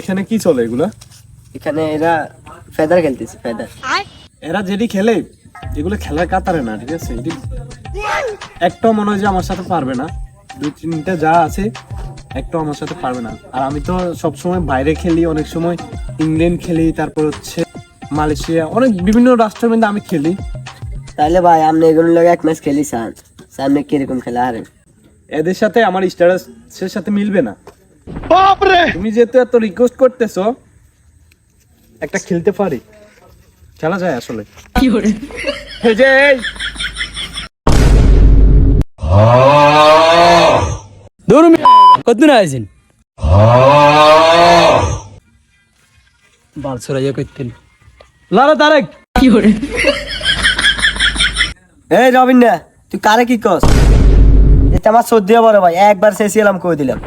এখানে কি চলে এগুলা? এখানে এরা ফেদার খেলতেছে ফেদার এরা যেটি খেলে এগুলো খেলার কাতারে না ঠিক আছে? এটি একটাও মনে হয় যে আমার সাথে পারবে না। দুই তিনটা যা আছে একটাও আমার সাথে পারবে না। আর আমি তো সবসময় বাইরে খেলি অনেক সময় ইংল্যান্ড খেলি তারপর হচ্ছে মালয়েশিয়া অনেক বিভিন্ন রাষ্ট্রের মধ্যে আমি খেলি। তাহলে ভাই আপনি এগুলোর লগে এক ম্যাচ খেলি চান সামনে কীরকম খেলা হারেন এদের সাথে আমার স্ট্যাটাসের সাথে মিলবে না। তুমি যেহেতু এত রিকোয়েস্ট করতেছো একটা খেলতে পারি। খেলা যায় আসলে। এই যে এই, দূর কতদিন আছেন বাল সরাইয়া করতেন। লারা তারেক! এই রবিন না তুই কারে কি কস আমার সর্দিও বড় ভাই একবার শেষ এলাম কই দিলাম?